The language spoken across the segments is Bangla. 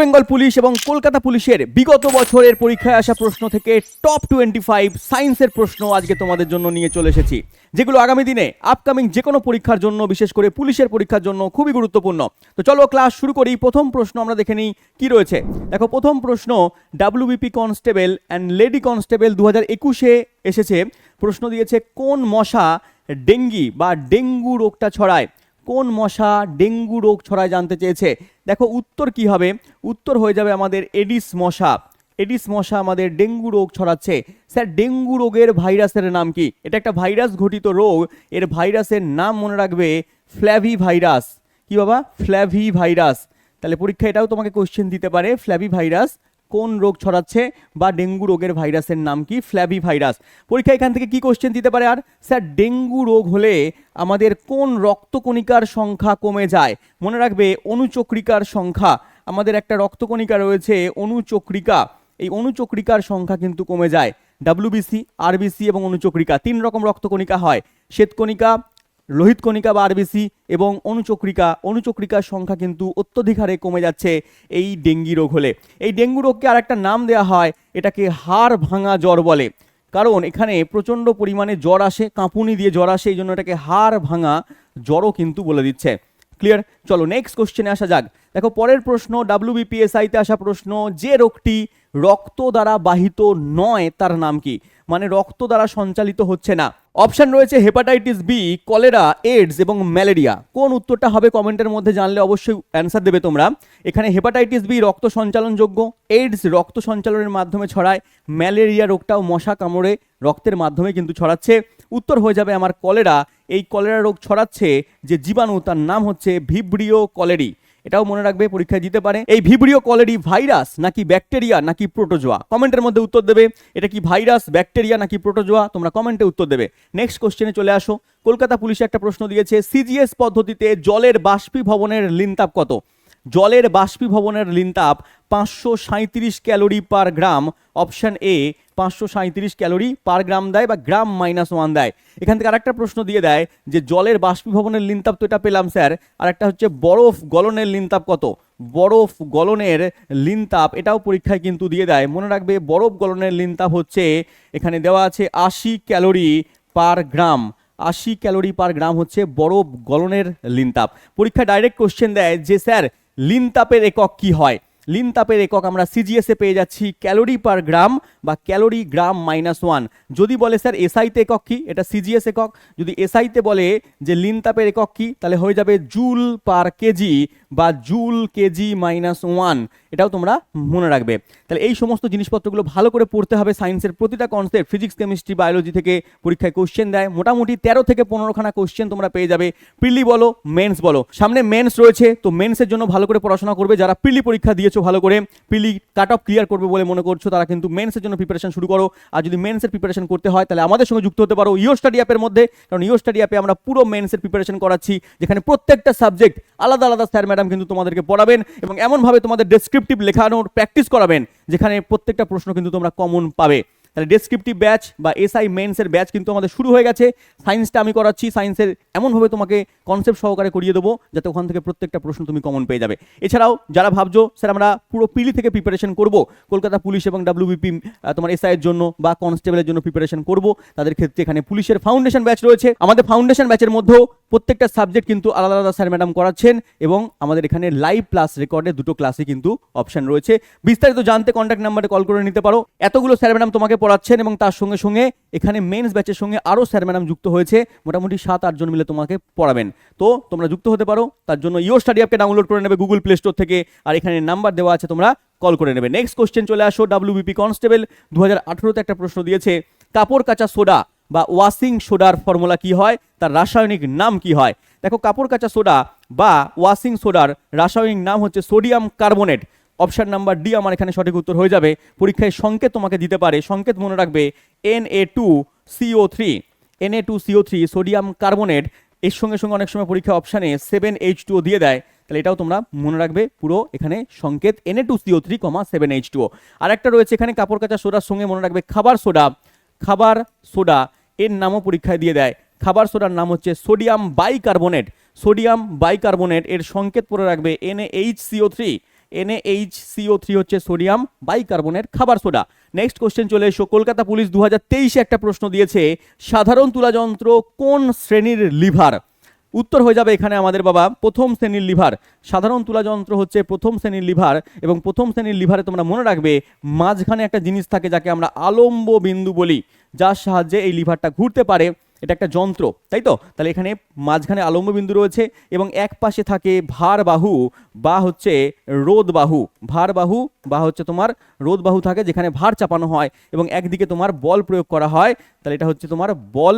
বেঙ্গল পুলিশ এবং কলকাতা পুলিশের বিগত বছরের পরীক্ষায় আসা প্রশ্ন থেকে টপ টোয়েন্টি ফাইভ সায়েন্সের প্রশ্ন আজকে তোমাদের জন্য নিয়ে চলে এসেছি, যেগুলো আগামী দিনে আপকামিং যে কোনো পরীক্ষার জন্য, বিশেষ করে পুলিশের পরীক্ষার জন্য খুবই গুরুত্বপূর্ণ। তো চলো ক্লাস শুরু করি, প্রথম প্রশ্ন আমরা দেখে নিই, কি রয়েছে? দেখো, প্রথম প্রশ্ন WBP constable and lady constable দু হাজার একুশে এসেছে। প্রশ্ন দিয়েছে, কোন মশা ডেঙ্গি বা ডেঙ্গু রোগটা ছড়ায়? কোন মশা ডেঙ্গু রোগ ছড়ায় জানতে চেয়েছে? দেখো, উত্তর কি হবে? উত্তর হয়ে যাবে আমাদের এডিস মশা। এডিস মশা আমাদের ডেঙ্গু রোগ ছড়াচ্ছে। স্যার, ডেঙ্গু রোগের ভাইরাসের নাম কি? এটা একটা ভাইরাস ঘটিত রোগ। এর ভাইরাসের নাম মনে রাখবে ফ্ল্যাভি ভাইরাস কি বাবা? ফ্ল্যাভি ভাইরাস তাহলে পরীক্ষা এটাও তোমাকে কোশ্চেন দিতে পারে ফ্ল্যাভি ভাইরাস কোন রোগ ছড়াচ্ছে বা ডেঙ্গু রোগের ভাইরাসের নাম কি? ফ্ল্যাভি ভাইরাস পরীক্ষা এখান থেকে কি কোশ্চেন দিতে পারে? আর স্যার, ডেঙ্গু রোগ হলে আমাদের কোন রক্তকণিকার সংখ্যা কমে যায়? মনে রাখবে, অনুচক্রিকার সংখ্যা। আমাদের একটা রক্তকণিকা রয়েছে, অনুচক্রিকা। এই অনুচক্রিকার সংখ্যা কিন্তু কমে যায়। ডাব্লিউবিসি আরবিসি এবং অনুচক্রিকা। তিন রকম রক্তকণিকা হয়। শ্বেতকণিকা লোহিত কণিকা বা আরবিসি এবং অনুচক্রিকা, অনুচক্রিকার সংখ্যা কিন্তু অত্যধিক হারে কমে যাচ্ছে এই ডেঙ্গি রোগ হলে। এই ডেঙ্গু রোগকে আর একটা নাম দেওয়া হয়, এটাকে হাড় ভাঙা জ্বর বলে। কারণ এখানে প্রচণ্ড পরিমাণে জ্বর আসে, কাঁপুনি দিয়ে জ্বর আসে, এই জন্য এটাকে হাড় ভাঙা জ্বরও কিন্তু বলে দিচ্ছে। ক্লিয়ার চলো নেক্সট কোশ্চেনে আসা যাক। দেখো, পরের প্রশ্ন ডাব্লিউবিপিএসআইতে আসা প্রশ্ন, যে রোগটি রক্ত দ্বারা বাহিত নয়, তার নাম কি? মানে রক্ত দ্বারা সঞ্চালিত হচ্ছে না। অপশন রয়েছে হেপাটাইটিস বি কলেরা এইডস এবং ম্যালেরিয়া কোন উত্তরটা হবে কমেন্টের মধ্যে জানলে অবশ্যই অ্যান্সার দেবে তোমরা। এখানে হেপাটাইটিস বি রক্ত সঞ্চালনযোগ্য। এইডস রক্ত সঞ্চালনের মাধ্যমে ছড়ায়। ম্যালেরিয়া রোগটাও মশা কামড়ে রক্তের মাধ্যমে কিন্তু ছড়াচ্ছে। উত্তর হয়ে যাবে আমার কলেরা এই কলেরা রোগ ছড়াচ্ছে যে জীবাণু, তার নাম হচ্ছে ভিব্রিও কলেরি। এটাও মনে রাখবে, পরীক্ষায় দিতে পারে। এই ভিব্রিও কলেরি ভাইরাস নাকি ব্যাকটেরিয়া নাকি প্রোটোজোয়া? কমেন্টের মধ্যে উত্তর দেবে, এটা কি ভাইরাস, ব্যাকটেরিয়া নাকি প্রোটোজোয়া? তোমরা কমেন্টে উত্তর দেবে। নেক্সট কোশ্চেনে চলে আসো। কলকাতা পুলিশে একটা প্রশ্ন দিয়েছে, সিজিএস পদ্ধতিতে জলের বাষ্পীভবনের লিনতাপ কত? জলের বাষ্পীভবনের লিনতাপ পাঁচশো calorie per gram, option A পাঁচশো সাঁত্রিশ ক্যালোরি পার গ্রাম দেয় বা গ্রাম মাইনাস ওয়ান দেয়। এখান থেকে আরেকটা প্রশ্ন দিয়ে দেয় যে জলের বাষ্পীভবনের লিনতাপ তো এটা পেলাম, স্যার। আর একটা হচ্ছে বরফ গলনের লিনতাপ কত? বরফ গলনের লিনতাপ এটাও পরীক্ষায় কিন্তু দিয়ে দেয়। মনে রাখবে বরফ গলনের লিনতাপ হচ্ছে এখানে দেওয়া আছে আশি ক্যালোরি পার গ্রাম। আশি ক্যালোরি পার গ্রাম হচ্ছে বরফ গলনের লিনতাপ। পরীক্ষায় ডাইরেক্ট কোশ্চেন দেয় যে, স্যার, লিনতাপের একক কি হয়? লিনতাপের একক আমরা সিজিএসে পেয়ে যাচ্ছি ক্যালোরি পার গ্রাম বা ক্যালোরি গ্রাম মাইনাস ওয়ান। যদি বলে, স্যার এসআইতে একক কি? এটা সিজিএস একক। যদি এসআইতে বলে যে লিন তাপের একক কি? তাহলে হয়ে যাবে জুল পার কেজি বা জুল কেজি মাইনাস ওয়ান, এটাও তোমরা মনে রাখবে। তাহলে এই সমস্ত জিনিসপত্রগুলো ভালো করে পড়তে হবে সায়েন্সের প্রতিটা কনসেপ্ট ফিজিক্স কেমিস্ট্রি বায়োলজি থেকে পরীক্ষায় কোশ্চেন দেয়। মোটামুটি তেরো থেকে পনেরোখানা কোশ্চেন তোমরা পেয়ে যাবে। প্রিলি বলো, মেন্স বলো। সামনে মেন্স রয়েছে, তো মেন্সের জন্য ভালো করে পড়াশোনা করবে। যারা প্রিলি পরীক্ষা দিয়েছ ভালো করে, প্রিলি কাট অফ ক্লিয়ার করবে বলে মনে করছ, তারা কিন্তু মেন্সের জন্য প্রিপারেশন শুরু করো। আর যদি মেন্সের প্রিপারেশন করতে হয়, তাহলে আমাদের সঙ্গে যুক্ত হতে পারো ইও স্টাডি অ্যাপের মধ্যে। কারণ ইও স্টাডি অ্যাপে আমরা পুরো মেন্সের প্রিপারেশন করাচ্ছি, যেখানে প্রত্যেকটা সাবজেক্ট আলাদা আলাদা স্যার ম্যাডাম কিন্তু তোমাদেরকে পড়াবেন এবং এমনভাবে তোমাদের ডেসক্রিপটিভ লেখানোর প্র্যাকটিস করাবেন, যেখানে প্রত্যেকটা প্রশ্ন কিন্তু তোমরা কমন পাবে। তাহলে ডেসক্রিপটিভ ব্যাচ বা এসআই মেন্সের ব্যাচ কিন্তু আমাদের শুরু হয়ে গেছে। সায়েন্সটা আমি করাচ্ছি সায়েন্সের এমনভাবে তোমাকে কনসেপ্ট সহকারে করিয়ে দেবো, যাতে ওখান থেকে প্রত্যেকটা প্রশ্ন তুমি কমন পেয়ে যাবে। এছাড়াও যারা ভাবছ, স্যার, আমরা পুরো পিলি থেকে প্রিপারেশন করব, কলকাতা পুলিশ এবং ডাব্লিউবিপি তোমার এসআইয়ের জন্য বা কনস্টেবলের জন্য প্রিপারেশন করব, তাদের ক্ষেত্রে এখানে পুলিশের ফাউন্ডেশন ব্যাচ রয়েছে। আমাদের ফাউন্ডেশন ব্যাচের মধ্যেও প্রত্যেকটা সাবজেক্ট কিন্তু আলাদা আলাদা স্যার ম্যাডাম করাচ্ছেন এবং আমাদের এখানে লাইভ প্লাস রেকর্ডে দুটো ক্লাসে কিন্তু অপশন রয়েছে। বিস্তারিত জানতে কন্ট্যাক্ট নাম্বারে কল করে নিতে পারো। এতগুলো স্যার ম্যাডাম তোমাকে পড়াচ্ছেন এবং তার সঙ্গে সঙ্গে এখানে মেন্স ব্যাচের সঙ্গে আরও স্যার ম্যাডাম যুক্ত হয়েছে। মোটামুটি সাত আটজন মিলে তোমাকে পড়াবেন। তো তোমরা যুক্ত হতে পারো। তার জন্য ইও স্টাডি অ্যাপকে ডাউনলোড করে নেবে গুগল প্লে স্টোর থেকে। আর এখানে নাম্বার দেওয়া আছে তোমরা কল করে নেবে। নেক্সট কোশ্চেন চলে আসো। ডাব্লিউবিপি কনস্টেবল দু হাজার একটা প্রশ্ন দিয়েছে। কাপড় কাচা সোডা বা ওয়াশিং সোডার ফর্মুলা কি হয়? তার রাসায়নিক নাম কি হয়? দেখো, কাপড় কাচা সোডা বা ওয়াশিং সোডার রাসায়নিক নাম হচ্ছে sodium carbonate. Option number D আমার এখানে সঠিক উত্তর হয়ে যাবে। পরীক্ষায় সংকেত তোমাকে দিতে পারে। সংকেত মনে রাখবে N A two CO three N A two CO three sodium carbonate, এর সঙ্গে সঙ্গে অনেক সময় পরীক্ষা অপশানে সেভেন এইচ টু দিয়ে দেয়। তাহলে এটাও তোমরা মনে রাখবে পুরো এখানে সংকেত N A two CO three comma seven H two আর একটা রয়েছে এখানে কাপড় কাচা সোডার সঙ্গে মনে রাখবে খাবার সোডা। খাবার সোডা এর নামও পরীক্ষায় দিয়ে দেয়। খাবার সোডার নাম হচ্ছে সোডিয়াম বাইকার্বনেট। সোডিয়াম বাইকার্বনেট এর সংকেত পরে রাখবে N H C O three. N H C O three হচ্ছে সোডিয়াম বাইকার্বোনেট খাবার সোডা। নেক্সট কোশ্চেন চলে এসো। কলকাতা পুলিশ দু হাজার তেইশে একটা প্রশ্ন দিয়েছে, সাধারণ তুলাযন্ত্র কোন শ্রেণির লিভার? উত্তর হয়ে যাবে এখানে আমাদের বাবা প্রথম শ্রেণির লিভার। সাধারণ তুলাযন্ত্র হচ্ছে প্রথম শ্রেণির লিভার এবং প্রথম শ্রেণির লিভারে তোমরা মনে রাখবে মাঝখানে একটা জিনিস থাকে যাকে আমরা আলম্ব বিন্দু বলি, যার সাহায্যে এই লিভারটা ঘুরতে পারে। এটা একটা যন্ত্র, তাই তো? তাহলে এখানে মাঝখানে আলম্ব বিন্দু রয়েছে এবং এক পাশে থাকে ভার বাহু, বা হচ্ছে রোদ বাহু। ভার বাহু, বা হচ্ছে তোমার রোদ বাহু থাকে যেখানে ভার চাপানো হয় এবং একদিকে তোমার বল প্রয়োগ করা হয়। তাহলে এটা হচ্ছে তোমার বল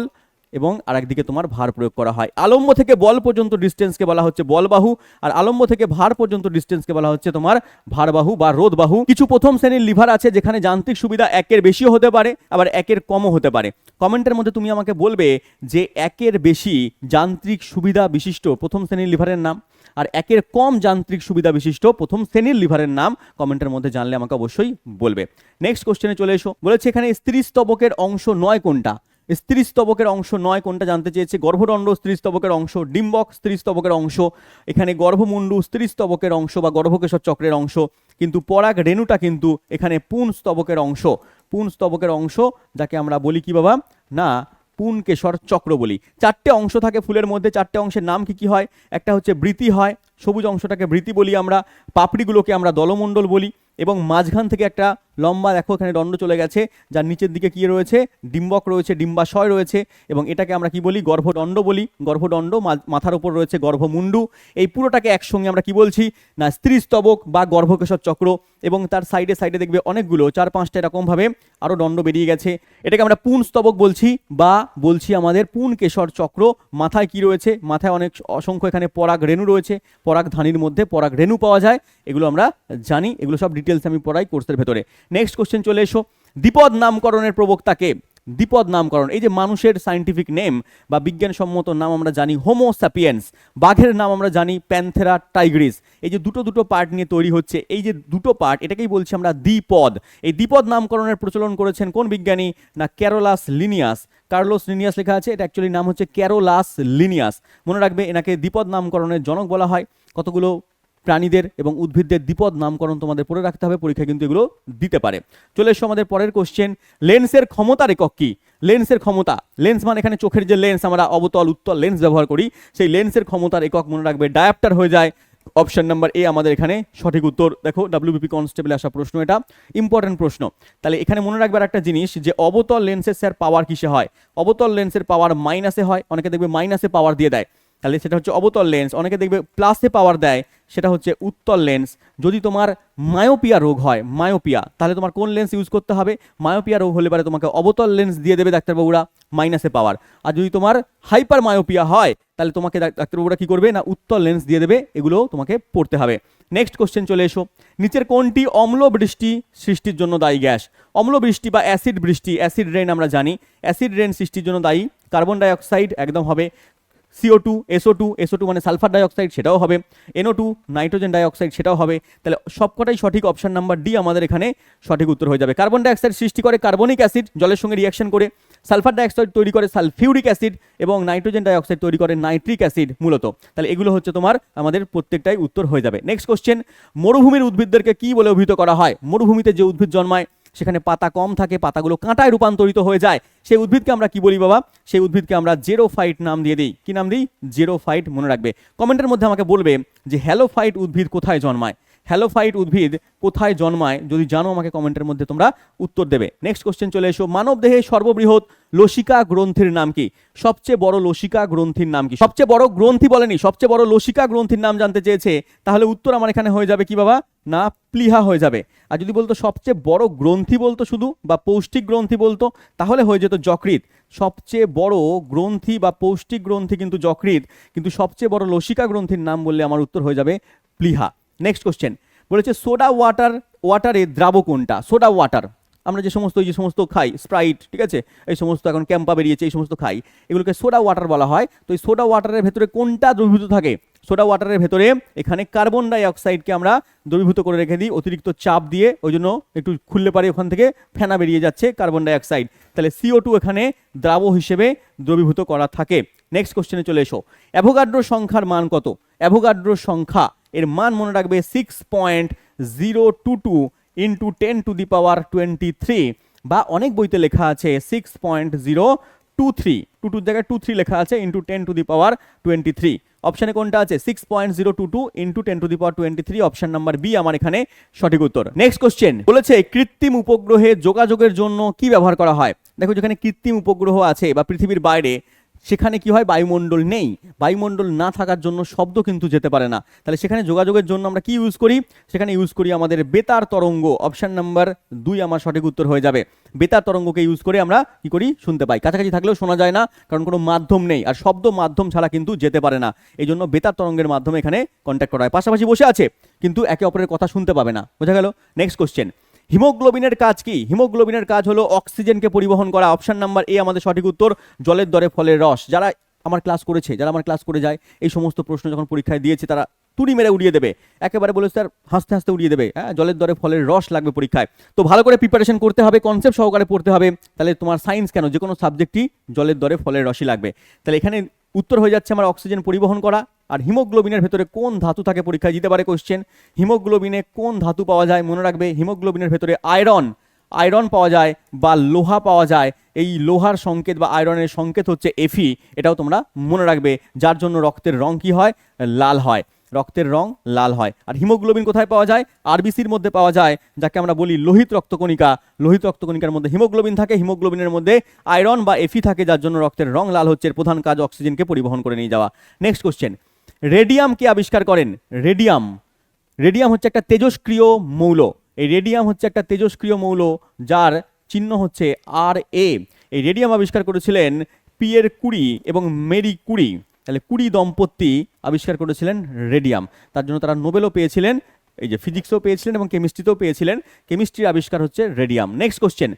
এবং আরেকদিকে তোমার ভার প্রয়োগ করা হয়। আলম্ব থেকে বল পর্যন্ত ডিস্টেন্সকে বলা হচ্ছে বলবাহু, আর আলম্ব থেকে ভার পর্যন্ত ডিস্টেন্সকে বলা হচ্ছে তোমার ভারবাহু বা রোদবাহু কিছু প্রথম শ্রেণির লিভার আছে যেখানে যান্ত্রিক সুবিধা একের বেশিও হতে পারে, আবার একের কমও হতে পারে। কমেন্টের মধ্যে তুমি আমাকে বলবে যে একের বেশি যান্ত্রিক সুবিধা বিশিষ্ট প্রথম শ্রেণির লিভারের নাম, আর একের কম যান্ত্রিক সুবিধা বিশিষ্ট প্রথম শ্রেণির লিভারের নাম কমেন্টের মধ্যে জানলে আমাকে অবশ্যই বলবে। নেক্সট কোশ্চেনে চলে এসো। বলেছে এখানে স্ত্রী স্তবকের অংশ নয় কোনটা? স্ত্রী স্তবকের অংশ নয় কোনটা জানতে চেয়েছে? গর্ভদণ্ড স্ত্রী স্তবকের অংশ, ডিম্বক স্ত্রী স্তবকের অংশ, এখানে গর্ভমুণ্ডু স্ত্রী স্তবকের অংশ বা গর্ভকেশর চক্রের অংশ, কিন্তু পরাগ রেণুটা কিন্তু এখানে পুন স্তবকের অংশ। পুন স্তবকের অংশ যাকে আমরা বলি কি বাবা? না পুন কেশর চক্র বলি। চারটে অংশ থাকে ফুলের মধ্যে, চারটে অংশের নাম কি কি হয়? একটা হচ্ছে বৃতি হয়, সবুজ অংশটাকে বৃতি বলি আমরা, পাপড়িগুলোকে আমরা দলমণ্ডল বলি এবং মাঝখান থেকে একটা লম্বা দেখো এখানে দণ্ড চলে গেছে, যার নিচের দিকে কি রয়েছে? ডিম্বক রয়েছে, ডিম্বাশয় রয়েছে, এবং এটাকে আমরা কি বলি? গর্ভদণ্ড বলি। গর্ভদণ্ড মাথার উপর রয়েছে গর্ভমুণ্ডু এই পুরোটাকে একসঙ্গে আমরা কি বলছি? না স্ত্রী স্তবক বা গর্ভকেশর চক্র, এবং তার সাইডে সাইডে দেখবে অনেকগুলো, চার পাঁচটা এরকমভাবে আরও দণ্ড বেরিয়ে গেছে। এটাকে আমরা পুন স্তবক বলছি, বা বলছি আমাদের পুন কেশর চক্র। মাথায় কি রয়েছে? মাথায় অনেক অসংখ্য এখানে পরাগ রেণু রয়েছে। পরাগ ধানির মধ্যে পরাগ রেণু পাওয়া যায়। এগুলো আমরা জানি। এগুলো সব ডিটেলস আমি পড়াই কোর্সের ভেতরে। নেক্সট কোশ্চেন চলে এসো। দ্বিপদ নামকরণের প্রবক্তাকে, দ্বিপদ নামকরণ, এই যে মানুষের সায়েন্টিফিক নেম বা বিজ্ঞানসম্মত নাম আমরা জানি হোমো স্যাপিয়েন্স বাঘের নাম আমরা জানি প্যান্থেরা টাইগ্রিস এই যে দুটো দুটো পার্ট নিয়ে তৈরি হচ্ছে, এই যে দুটো পার্ট এটাকেই বলছি আমরা দ্বিপদ। এই দ্বিপদ নামকরণের প্রচলন করেছেন কোন বিজ্ঞানী? না ক্যারোলাস লিনিয়াস কার্লোস লিনিয়াস লেখা আছে, এটা অ্যাকচুয়ালি নাম হচ্ছে ক্যারোলাস লিনিয়াস মনে রাখবে, এনাকে দ্বিপদ নামকরণের জনক বলা হয়। কতগুলো? প্রাণীদের এবং উদ্ভিদদের দ্বিপদ নামকরণ তোমাদের পড়ে রাখতে হবে পরীক্ষা কিন্তু এগুলো দিতে পারে। চলে এসো আমাদের পরের কোশ্চেন লেন্সের ক্ষমতার একক কি? লেন্সের ক্ষমতা লেন্স মানে এখানে চোখের যে লেন্স আমরা অবতল, উত্তল লেন্স ব্যবহার করি, সেই লেন্সের ক্ষমতার একক মনে রাখবে ডায়াপ্টার হয়ে যায়। অপশন নাম্বার এ আমাদের এখানে সঠিক উত্তর, দেখো ডাব্লিউবিপি কনস্টেবলে আসা প্রশ্ন এটা ইম্পর্টেন্ট প্রশ্ন। তাহলে এখানে মনে রাখবার একটা জিনিস, যে অবতল লেন্সের স্যার পাওয়ার কিসে হয়? অবতল লেন্সের পাওয়ার মাইনাসে হয়, অনেকে দেখবে মাইনাসে পাওয়ার দিয়ে দেয়। তাহলে সেটা হচ্ছে অবতল লেন্স অনেকে দেখবে প্লাসে পাওয়ার দেয়, সেটা হচ্ছে উত্তল লেন্স যদি তোমার মায়োপিয়া রোগ হয় মায়োপিয়া তাহলে তোমার কোন লেন্স ইউজ করতে হবে? মায়োপিয়া রোগ হলে পারে তোমাকে অবতল লেন্স দিয়ে দেবে ডাক্তারবাবুরা মাইনাসে পাওয়ার আর যদি তোমার হাইপার মায়োপিয়া হয়, তাহলে তোমাকে ডাক্তারবাবুরা কি করবে? না, উত্তল লেন্স দিয়ে দেবে, এগুলো তোমাকে পড়তে হবে। নেক্সট কোশ্চেন চলে এসো। নিচের কোনটি অম্ল বৃষ্টি সৃষ্টির জন্য দায়ী গ্যাস? অম্ল বৃষ্টি বা অ্যাসিড বৃষ্টি অ্যাসিড রেন আমরা জানি। অ্যাসিড রেন সৃষ্টির জন্য দায়ী। কার্বন ডাইঅক্সাইড একদম হবে। CO two SO two SO two মানে সালফার ডাইঅক্সাইড সেটাও হবে। এনও টু নাইট্রোজেন ডাইঅক্সাইড সেটাও হবে। তাহলে সবকটাই সঠিক অপশন নাম্বার ডি আমাদের এখানে সঠিক উত্তর হয়ে যাবে। কার্বন ডাইঅক্সাইড সৃষ্টি করে কার্বনিক অ্যাসিড জলের সঙ্গে রিয়াকশন করে। সালফার ডাইঅক্সাইড তৈরি করে সালফিউরিক অ্যাসিড এবং নাইট্রোজেন ডাইঅক্সাইড তৈরি করে নাইট্রিক অ্যাসিড মূলত। তাহলে এগুলো হচ্ছে তোমার আমাদের প্রত্যেকটাই উত্তর হয়ে যাবে। নেক্সট কোশ্চেন মরুভূমির উদ্ভিদদেরকে কি বলে অভিহিত করা হয়? মরুভূমিতে যে উদ্ভিদ জন্মায় সেখানে পাতা কম থাকে, পাতাগুলো কাঁটায় রূপান্তরিত হয়ে যায়। সেই উদ্ভিদকে আমরা কি বলি বাবা? সেই উদ্ভিদকে আমরা জেরো ফাইট নাম দিয়ে দিই। কি নাম দিই? জেরো ফাইট মনে রাখবে। কমেন্টের মধ্যে আমাকে বলবে যে হ্যালোফাইট উদ্ভিদ কোথায় জন্মায়? হ্যালোফাইট উদ্ভিদ, কোথায় জন্মায়? যদি জানো আমাকে কমেন্টের মধ্যে তোমরা উত্তর দেবে। নেক্সট কোশ্চেন চলে এসো। মানব দেহে সর্ববৃহৎ লসিকা গ্রন্থির নাম কি? সবচেয়ে বড় লসিকা গ্রন্থির নাম কি? সবচেয়ে বড় গ্রন্থি বলেনি, সবচেয়ে বড় লসিকা গ্রন্থির নাম জানতে চেয়েছে, তাহলে উত্তর আমার এখানে হয়ে যাবে কি বাবা? না, প্লিহা হয়ে যাবে। আর যদি বলতো সবচেয়ে বড় গ্রন্থি বলতো শুধু, বা পৌষ্টিক গ্রন্থি বলতো, তাহলে হয়ে যেত যকৃৎ। সবচেয়ে বড় গ্রন্থি বা পৌষ্টিক গ্রন্থি কিন্তু যকৃৎ, কিন্তু সবচেয়ে বড় লসিকা গ্রন্থির নাম বললে আমার উত্তর হয়ে যাবে প্লিহা। নেক্সট কোশ্চেন বলেছে সোডা ওয়াটার ওয়াটারে দ্রাব কোনটা? সোডা ওয়াটার আমরা যে সমস্ত যে সমস্ত খাই স্প্রাইট ঠিক আছে? এই সমস্ত এখন ক্যাম্পা বেরিয়েছে, এই সমস্ত খাই। এগুলোকে সোডা ওয়াটার বলা হয়। তো এই সোডা ওয়াটারের ভেতরে কোনটা দ্রবীভূত থাকে? সোডা ওয়াটারের ভেতরে এখানে কার্বন ডাই অক্সাইডকে আমরা দ্রবীভূত করে রেখে দিই, অতিরিক্ত চাপ দিয়ে। ওই জন্য একটু খুললে পারে ওখান থেকে ফেনা বেরিয়ে যাচ্ছে কার্বন ডাইঅক্সাইড তাহলে সিও টু এখানে দ্রাব হিসেবে দ্রবীভূত করা থাকে। নেক্সট কোশ্চেনে চলে এসো। অ্যাভোগাড্রো সংখ্যার মান কত? অ্যাভোগাড্রো সংখ্যা এর মান মনে রাখবে six point zero two two into ten to the power twenty three বা অনেক বইতে লেখা আছে six point zero two three two টুর জায়গায় টু থ্রি লেখা আছে into ten to the power twenty three অপশানে কোনটা আছে? Six point zero two two into ten to the power twenty three option number B আমার এখানে সঠিক উত্তর। নেক্সট কোশ্চেন বলেছে, কৃত্রিম উপগ্রহে যোগাযোগের জন্য কি ব্যবহার করা হয়? দেখো যেখানে কৃত্রিম উপগ্রহ আছে বা পৃথিবীর বাইরে সেখানে কি হয়? বায়ুমণ্ডল নেই। বায়ুমণ্ডল না থাকার জন্য শব্দ কিন্তু যেতে পারে না। তাহলে সেখানে যোগাযোগের জন্য আমরা কি ইউজ করি? সেখানে ইউজ করি আমাদের বেতার তরঙ্গ। অপশান নাম্বার দুই আমার সঠিক উত্তর হয়ে যাবে। বেতার তরঙ্গকে ইউজ করে আমরা কি করি? শুনতে পাই। কাছাকাছি থাকলেও শোনা যায় না, কারণ কোনো মাধ্যম নেই। আর শব্দ মাধ্যম ছাড়া কিন্তু যেতে পারে না। এই জন্য বেতার তরঙ্গের মাধ্যমে এখানে কন্ট্যাক্ট করা হয়। পাশাপাশি বসে আছে, কিন্তু একে অপরের কথা শুনতে পাবে না। বোঝা গেল? নেক্সট কোশ্চেন হিমোগ্লোবিনের কাজ কি? হিমোগ্লোবিনের কাজ হলো অক্সিজেনকে পরিবহন করা। অপশন নাম্বার এ, আমাদের সঠিক উত্তর, জলের দরে ফলের রস। যারা আমার ক্লাস করেছে, যারা আমার ক্লাস করে যায়, এই সমস্ত প্রশ্ন যখন পরীক্ষায় দিয়েছে, তারা তুড়ি মেরে উড়িয়ে দেবে। একেবারে বলে স্যার, হাসতে হাসতে উড়িয়ে দেবে। হ্যাঁ জলের দরে ফলের রস লাগবে পরীক্ষায়। তো ভালো করে প্রিপারেশন করতে হবে কনসেপ্ট সহকারে পড়তে হবে। তাহলে তোমার সায়েন্স কেন? যে কোনো সাবজেক্টই জলের দরে ফলের রসই লাগবে। তাহলে এখানে উত্তর হয়ে যাচ্ছে আমার অক্সিজেন পরিবহন করা। আর হিমোগ্লোবিনের ভেতরে কোন ধাতু থাকে পরীক্ষায় দিতে পারে কোশ্চেন হিমোগ্লোবিনে কোন ধাতু পাওয়া যায় মনে রাখবে? হিমোগ্লোবিনের ভেতরে আয়রন আয়রন পাওয়া যায় বা লোহা পাওয়া যায়। এই লোহার সংকেত বা আয়রনের সংকেত হচ্ছে এফি এটাও তোমরা মনে রাখবে। যার জন্য রক্তের রং কি হয়? লাল হয়। রক্তের রং লাল হয়। আর হিমোগ্লোবিন কোথায় পাওয়া যায়? আরবিসির মধ্যে পাওয়া যায়, যাকে আমরা বলি লোহিত রক্তকণিকা। লোহিত রক্তকণিকার মধ্যে হিমোগ্লোবিন থাকে। হিমোগ্লোবিনের মধ্যে আয়রন বা এফি থাকে, যার জন্য রক্তের রং লাল হচ্ছে। প্রধান কাজ অক্সিজেনকে পরিবহন করে নিয়ে যাওয়া। নেক্সট কোশ্চেন রেডিয়াম কে আবিষ্কার করেন রেডিয়াম। রেডিয়াম হচ্ছে একটা তেজস্ক্রিয় মৌল। এই রেডিয়াম হচ্ছে একটা তেজস্ক্রিয় মৌল যার চিহ্ন হচ্ছে আর এ। এই রেডিয়াম আবিষ্কার করেছিলেন পিয়ের কুড়ি এবং মেরি কুড়ি। তাহলে কুড়ি দম্পতি আবিষ্কার করেছিলেন রেডিয়াম। তার জন্য তারা নোবেলও পেয়েছিলেন, এই যে ফিজিক্সও পেয়েছিলেন এবং কেমিস্ট্রিতেও পেয়েছিলেন। কেমিস্ট্রির আবিষ্কার হচ্ছে রেডিয়াম। নেক্সট কোশ্চেন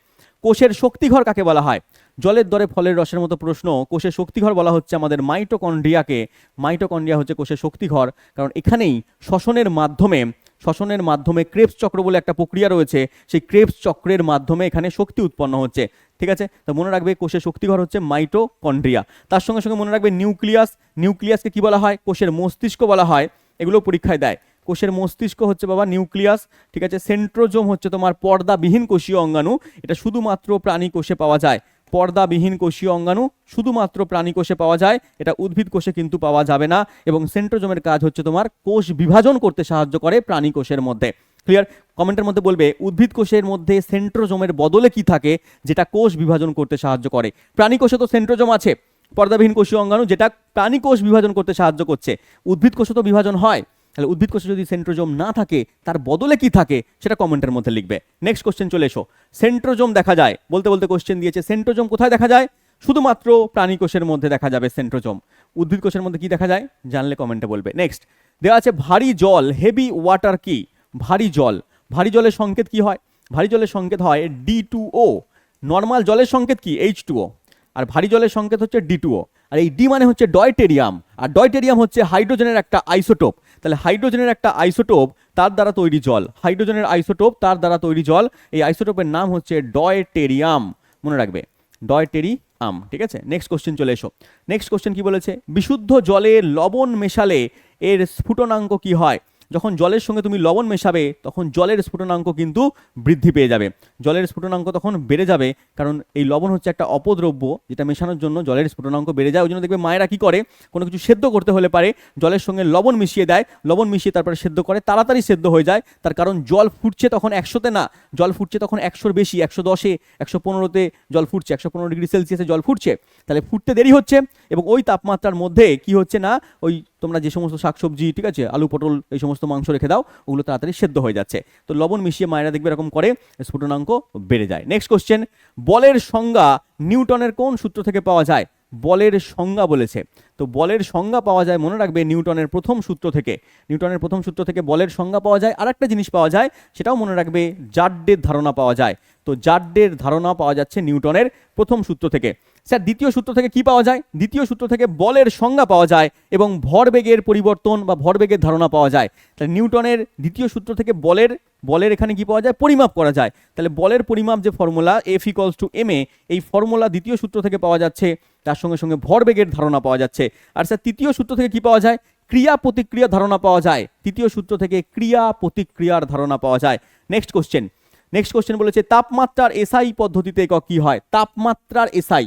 কোষের শক্তিঘর কাকে বলা হয়? জলের দরে ফলের রসের মতো প্রশ্ন। কোষের শক্তিঘর বলা হচ্ছে আমাদের মাইটোকন্ড্রিয়াকে। মাইটোকন্ড্রিয়া হচ্ছে কোষের শক্তিঘর, কারণ এখানেই শ্বসনের মাধ্যমে শ্বসনের মাধ্যমে ক্রেপস চক্র বলে একটা প্রক্রিয়া রয়েছে। সেই ক্রেপস চক্রের মাধ্যমে এখানে শক্তি উৎপন্ন হচ্ছে। ঠিক আছে? তো মনে রাখবে কোষের শক্তিঘর হচ্ছে মাইটোকন্ড্রিয়া। তার সঙ্গে সঙ্গে মনে রাখবে নিউক্লিয়াস। নিউক্লিয়াসকে কি বলা হয়? কোষের মস্তিষ্ক বলা হয়। এগুলো পরীক্ষায় দেয়। কোষের মস্তিষ্ক হচ্ছে বাবা নিউক্লিয়াস, ঠিক আছে? সেন্ট্রোজোম হচ্ছে তোমার পর্দাবিহীন কোষীয় অঙ্গাণু, এটা শুধুমাত্র প্রাণী কোষে পাওয়া যায়। পর্দাবিহীন কোষীয় অঙ্গাণু শুধুমাত্র প্রাণী কোষে পাওয়া যায়, এটা উদ্ভিদ কোষে কিন্তু পাওয়া যাবে না এবং সেন্ট্রোজোমের কাজ হচ্ছে তোমার কোষ বিভাজন করতে সাহায্য করে প্রাণী কোষের মধ্যে। ক্লিয়ার কমেন্টের মধ্যে বলবে, উদ্ভিদ কোষের মধ্যে সেন্ট্রোজোমের বদলে কি থাকে যেটা কোষ বিভাজন করতে সাহায্য করে? প্রাণী কোষে তো সেন্ট্রোজোম আছে, পর্দাবিহীন কোষীয় অঙ্গাণু যেটা প্রাণী কোষ বিভাজন করতে সাহায্য করছে। উদ্ভিদ কোষে তো বিভাজন হয় তাহলে উদ্ভিদ কোষে যদি সেন্ট্রোজোম না থাকে, তার বদলে কি থাকে? সেটা কমেন্টের মধ্যে লিখবে। নেক্সট কোশ্চেন চলে এসো। সেন্ট্রোজোম দেখা যায়। বলতে বলতে কোশ্চেন দিয়েছে, সেন্ট্রোজোম কোথায় দেখা যায়? শুধুমাত্র প্রাণী কোষের মধ্যে দেখা যাবে সেন্ট্রোজোম। উদ্ভিদ কোষের মধ্যে কি দেখা যায়? জানলে কমেন্টে বলবে। নেক্সট দেওয়া আছে ভারী জল হেভি ওয়াটার কি? ভারী জল। ভারী জলের সংকেত কি হয়? ভারী জলের সংকেত হয় ডি টু ও নর্মাল জলের সংকেত কি? এইচ টু ও আর ভারী জলের সংকেত হচ্ছে ডি টু ও আর এই ডি মানে হচ্ছে ডয়টেরিয়াম আর ডয়টেরিয়াম হচ্ছে হাইড্রোজেনের একটা আইসোটোপ তাহলে হাইড্রোজেনের একটা আইসোটোপ তার দ্বারা তৈরি জল। হাইড্রোজেনের আইসোটোপ তার দ্বারা তৈরি জল। এই আইসোটোপের নাম হচ্ছে ডয়টেরিয়াম। মনে রাখবে, ডয়টেরিয়াম, ঠিক আছে? নেক্সট কোশ্চেন চলে এসো। নেক্সট কোশ্চেন কি বলেছে? বিশুদ্ধ জলে লবণ মেশালে এর স্ফুটনাঙ্ক কি হয়? যখন জলের সঙ্গে তুমি লবণ মেশাবে, তখন জলের স্ফুটনাঙ্ক কিন্তু বৃদ্ধি পেয়ে যাবে। জলের স্ফুটনাঙ্ক তখন বেড়ে যাবে, কারণ এই লবণ হচ্ছে একটা অপদ্রব্য, যেটা মেশানোর জন্য জলের স্ফুটনাঙ্ক বেড়ে যায়। ওই জন্য দেখবে মায়েরা কী করে? কোনো কিছু সেদ্ধ করতে হলে পারে, জলের সঙ্গে লবণ মিশিয়ে দেয়। লবণ মিশিয়ে তারপরে সেদ্ধ করে, তাড়াতাড়ি সেদ্ধ হয়ে যায়। তার কারণ জল ফুটছে তখন একশোতে না, জল ফুটছে তখন একশোর বেশি, একশো দশে, একশো পনেরোতে জল ফুটছে, একশো পনেরো ডিগ্রি সেলসিয়াসে জল ফুটছে। তাহলে ফুটতে দেরি হচ্ছে এবং ওই তাপমাত্রার মধ্যে কি হচ্ছে না? ওই তোমরা যে সমস্ত শাকসবজি, ঠিক আছে, আলু, পটল, এই সমস্ত মাংস রেখে দাও, ওগুলো তাড়াতাড়ি সেদ্ধ হয়ে যাচ্ছে। তো লবণ মিশিয়ে মায়েরা দেখবে এরকম করে, স্ফুটনাঙ্ক বেড়ে যায়। নেক্সট কোশ্চেন বলের সংজ্ঞা নিউটনের কোন সূত্র থেকে পাওয়া যায়? বলের সংজ্ঞা বলেছে। তো বলের সংজ্ঞা পাওয়া যায়, মনে রাখবে, নিউটনের প্রথম সূত্র থেকে। নিউটনের প্রথম সূত্র থেকে বলের সংজ্ঞা পাওয়া যায়। আর একটা জিনিস পাওয়া যায়, সেটাও মনে রাখবে, জাড্ডের ধারণা পাওয়া যায়। তো জাড্ডের ধারণা পাওয়া যাচ্ছে নিউটনের প্রথম সূত্র থেকে। স্যার, দ্বিতীয় সূত্র থেকে কি পাওয়া যায়? দ্বিতীয় সূত্র থেকে বলের সংজ্ঞা পাওয়া যায় এবং ভরবেগের পরিবর্তন বা ভরবেগের ধারণা পাওয়া যায়। তাহলে নিউটনের দ্বিতীয় সূত্র থেকে বলের বলের এখানে কি পাওয়া যায়? পরিমাপ করা যায়। তাহলে বলের পরিমাপ যে formula F equals to M A এই ফর্মুলা দ্বিতীয় সূত্র থেকে পাওয়া যাচ্ছে, তার সঙ্গে সঙ্গে ভরবেগের ধারণা পাওয়া যাচ্ছে। আর স্যার, তৃতীয় সূত্র থেকে কি পাওয়া যায়? ক্রিয়া প্রতিক্রিয়া ধারণা পাওয়া যায়। তৃতীয় সূত্র থেকে ক্রিয়া প্রতিক্রিয়ার ধারণা পাওয়া যায়। নেক্সট কোশ্চেন নেক্সট কোশ্চেন বলেছে, তাপমাত্রার এসআই পদ্ধতিতে একক কি হয়? তাপমাত্রার এসআই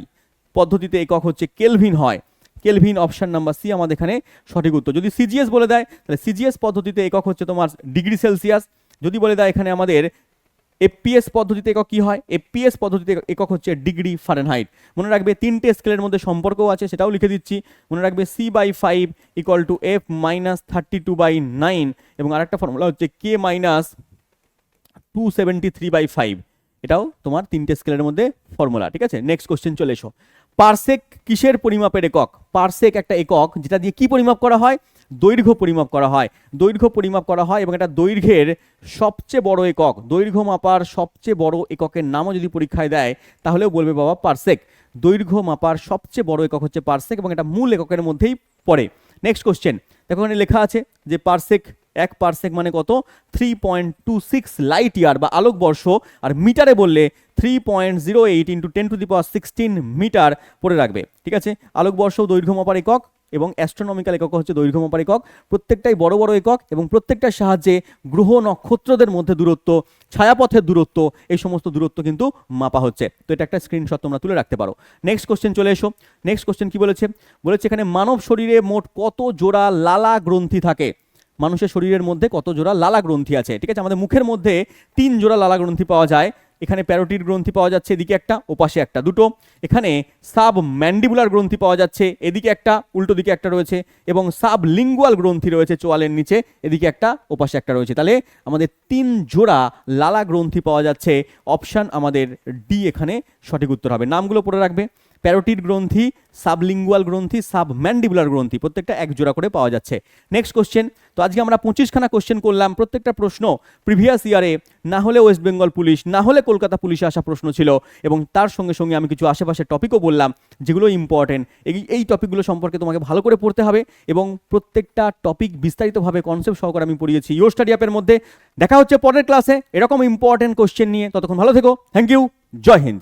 পদ্ধতিতে একক হচ্ছে কেলভিন হয়। কেলভিন অপশান নাম্বার সি আমাদের এখানে সঠিক উত্তর। যদি সিজিএস বলে দেয়, তাহলে সিজিএস পদ্ধতিতে একক হচ্ছে তোমার ডিগ্রি সেলসিয়াস। যদি বলে দেয় এখানে আমাদের এপিএস পদ্ধতিতে একক কী হয় এপিএস পদ্ধতিতে একক হচ্ছে ডিগ্রি ফারেনহাইট। মনে রাখবে তিনটে স্কেলের মধ্যে সম্পর্কও আছে, সেটাও লিখে দিচ্ছি। মনে রাখবে C by five equal to F minus thirty two by nine এবং আরেকটা ফর্মুলা হচ্ছে K minus two seventy three by five. এটাও তোমার তিনটে স্কেলের মধ্যে ফর্মুলা, ঠিক আছে? নেক্সট কোশ্চেন চলে এসো। পারসেক কিসের পরিমাপের একক? পার্সেক একটা একক যেটা দিয়ে কি পরিমাপ করা হয়? দৈর্ঘ্য পরিমাপ করা হয়। দৈর্ঘ্য পরিমাপ করা হয় এবং এটা দৈর্ঘ্যের সবচেয়ে বড় একক। দৈর্ঘ্য মাপার সবচেয়ে বড় এককের নামও যদি পরীক্ষায় দেয়, তাহলেও বলবে বাবা পার্সেক। দৈর্ঘ্য মাপার সবচেয়ে বড় একক হচ্ছে পার্সেক এবং এটা মূল এককের মধ্যেই পড়ে। নেক্সট কোশ্চেন দেখো এখানে লেখা আছে যে পারসেক এক পারসেক মানে কত? Three point two six light year বা আলোকবর্ষ আর মিটারে বললে three point zero eight into ten to the power sixteen metre পড়ে রাখবে। ঠিক আছে? আলোকবর্ষ দৈর্ঘ্য মাপার একক এবং অ্যাস্ট্রোনমিক্যাল একক হচ্ছে দৈর্ঘ্য মাপার একক। প্রত্যেকটাই বড় বড় একক এবং প্রত্যেকটার সাহায্যে গ্রহ নক্ষত্রদের মধ্যে দূরত্ব, ছায়াপথের দূরত্ব, এই সমস্ত দূরত্ব কিন্তু মাপা হচ্ছে। তো এটা একটা স্ক্রিনশট তোমরা তুলে রাখতে পারো। নেক্সট কোশ্চেন চলে এসো। নেক্সট কোশ্চেন কি বলেছে? বলেছে এখানে মানব শরীরে মোট কত জোড়া লালা গ্রন্থি থাকে? মানুষের শরীরের মধ্যে কত জোড়া লালা গ্রন্থি আছে, ঠিক আছে? আমাদের মুখের মধ্যে তিন জোড়া লালা গ্রন্থি পাওয়া যায়। এখানে প্যারোটির গ্রন্থি পাওয়া যাচ্ছে, এদিকে একটা, ওপাশে একটা, দুটো। এখানে সাব ম্যান্ডিবুলার গ্রন্থি পাওয়া যাচ্ছে, এদিকে একটা, উল্টো দিকে একটা রয়েছে, এবং সাব লিঙ্গুয়াল গ্রন্থি রয়েছে চোয়ালের নিচে, এদিকে একটা, ওপাশে একটা রয়েছে। তাহলে আমাদের তিন জোড়া লালা গ্রন্থি পাওয়া যাচ্ছে। অপশান আমাদের ডি, এখানে সঠিক উত্তর হবে। নামগুলো পড়ে রাখবে। প্যারোটিড গ্রন্থি, সাবলিঙ্গুয়াল গ্রন্থি সাব ম্যান্ডিবুলার গ্রন্থি, প্রত্যেকটা এক জোড়া করে পাওয়া যাচ্ছে। নেক্সট কোশ্চেন তো আজকে আমরা পঁচিশখানা কোশ্চেন করলাম, প্রত্যেকটা প্রশ্ন প্রিভিয়াস ইয়ারে না হলে ওয়েস্ট বেঙ্গল পুলিশ না হলে কলকাতা পুলিশে আসা প্রশ্ন ছিল, এবং তার সঙ্গে সঙ্গে আমি কিছু আশেপাশের টপিকও বললাম, যেগুলো ইম্পর্টেন্ট এই এই টপিকগুলো সম্পর্কে তোমাকে ভালো করে পড়তে হবে, এবং প্রত্যেকটা টপিক বিস্তারিতভাবে কনসেপ্ট সহকারে আমি পড়িয়েছি। ইউর স্টাডি অ্যাপের মধ্যে। দেখা হচ্ছে পরের ক্লাসে এরকম ইম্পর্টেন্ট কোশ্চেন নিয়ে। ততক্ষণ ভালো থেকো। থ্যাংক ইউ জয় হিন্দ।